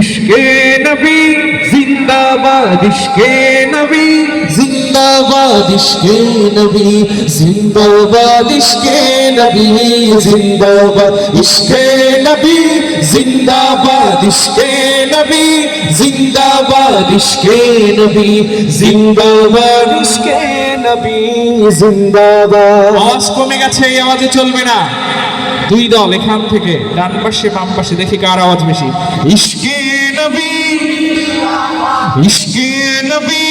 ইশকে নবী জিন্দাবাদ ইশকে নবী। জিন্দাবাদ ইশকে নবী জিন্দাবাদ ইশকে নবী জিন্দাবাদ ইশকে নবী জিন্দাবাদ ইশকে নবী জিন্দাবাদ ইশকে নবী জিন্দাবাদ ইশকে নবী জিন্দাবাদ। আওয়াজ কমে গেছে এই আওয়াজে চলবে না। দুই দল এখান থেকে ডান পাশে বাম পাশে দেখি কার আওয়াজ বেশি। ইশকে নবী ইশকে নবী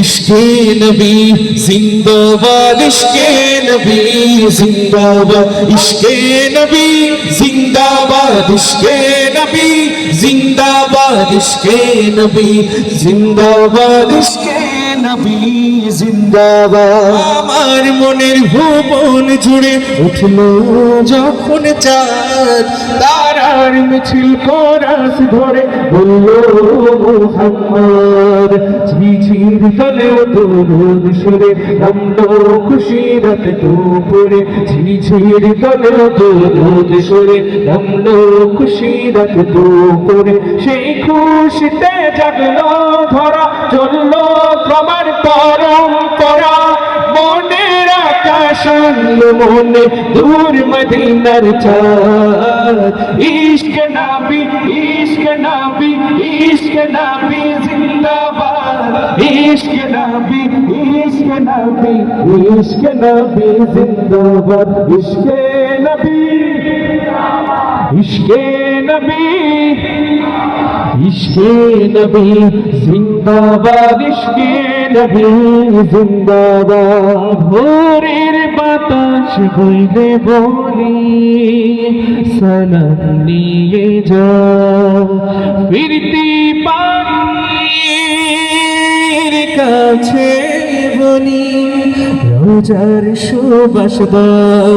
ইশকে নবী জিন্দাবাদ ইশকে নবী জিন্দাবাদ ইশকে নবী জিন্দাবাদ ইশকে নবী জিন্দাবাদ ইশকে নবী জিন্দাবাদ ইশকে আমার মনের ভুবন জুড়ে উঠল যখন মিছিল ধরে বলল মোহাম্মদ দরুদ সুরে খুশি রাত দুপুরে ঝিঝির দরুদ সুরে খুশি দুপুরে সেই খুশিতে জাগলো, ধরা চলল ক্রমার পরম্পরা মনের আকাশ আনলো মনে দূর মদিনার চাঁদ। ইশক নাবি ইশক নাবি ইশক নাবি জিন্দাবাদ। ইশক নাবি ইশক নাবি ইশক নাবি জিন্দাবাদ। ইশক নবী ইশক নবী ইশকে নবী জিন্দাবাদ, ইশকে নবী জিন্দাবাদ। ভোরের বাতাস বইলে বলি, সালাম নিয়ে যাও ফিরতি পানির কাছে বলি, রোজার সুবাস দাও,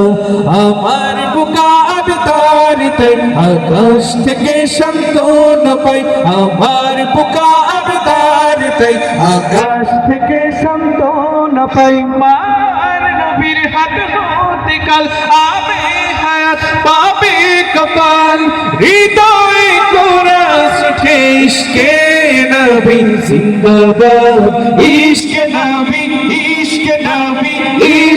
আমার বুকা আবতার তাই আকাশ থেকে সন্তন পাই, আমার বুকা আবতার তাই আকাশ থেকে সন্তন পাই, মার নবীর হাত হতে কাল আবে হায়াত পাবে কপাল। হৃদয় কোরাস ইশকে নবী জিন্দাবাদ। ইশকে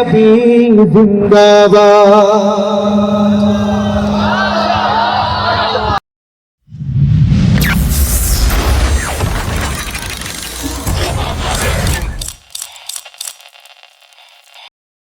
نبی زندہ باد